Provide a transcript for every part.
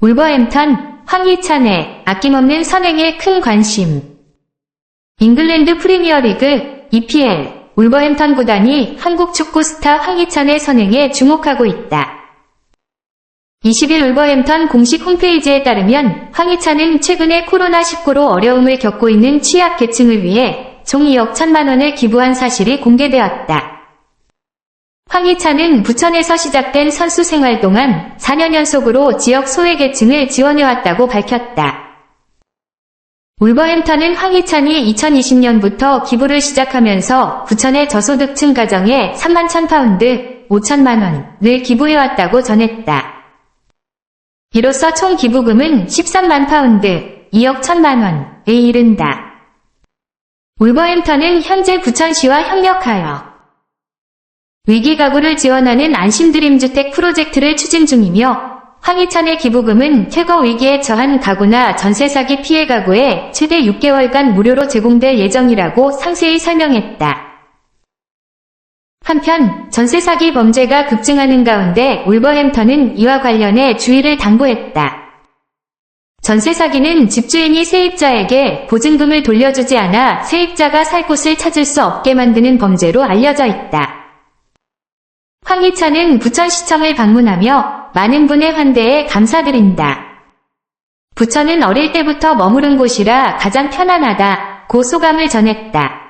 울버햄턴, 황희찬의 아낌없는 선행에 큰 관심. 잉글랜드 프리미어리그 EPL 울버햄턴 구단이 한국 축구 스타 황희찬의 선행에 주목하고 있다. 20일 울버햄턴 공식 홈페이지에 따르면 황희찬은 최근에 코로나19로 어려움을 겪고 있는 취약 계층을 위해 총 2억 1천만 원을 기부한 사실이 공개되었다. 황희찬은 부천에서 시작된 선수 생활 동안 4년 연속으로 지역 소외계층을 지원해왔다고 밝혔다. 울버햄턴은 황희찬이 2020년부터 기부를 시작하면서 부천의 저소득층 가정에 3만 1,000파운드, 5천만 원을 기부해왔다고 전했다. 이로써 총 기부금은 13만 파운드, 2억 1천만 원에 이른다. 울버햄턴은 현재 부천시와 협력하여 위기 가구를 지원하는 안심드림 주택 프로젝트를 추진 중이며 황희찬의 기부금은 퇴거 위기에 처한 가구나 전세 사기 피해 가구에 최대 6개월간 무료로 제공될 예정이라고 상세히 설명했다. 한편 전세 사기 범죄가 급증하는 가운데 울버햄턴은 이와 관련해 주의를 당부했다. 전세 사기는 집주인이 세입자에게 보증금을 돌려주지 않아 세입자가 살 곳을 찾을 수 없게 만드는 범죄로 알려져 있다. 황희찬은 부천시청을 방문하며 많은 분의 환대에 감사드린다. 부천은 어릴 때부터 머무른 곳이라 가장 편안하다. 고 소감을 전했다.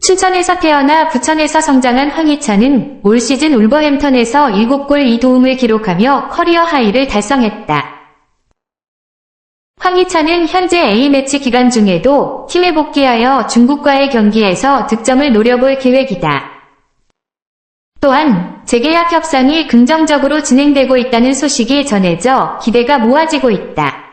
춘천에서 태어나 부천에서 성장한 황희찬은 올 시즌 울버햄턴에서 7골 2도움을 기록하며 커리어 하이를 달성했다. 황희찬은 현재 A매치 기간 중에도 팀에 복귀하여 중국과의 경기에서 득점을 노려볼 계획이다. 또한 재계약 협상이 긍정적으로 진행되고 있다는 소식이 전해져 기대가 모아지고 있다.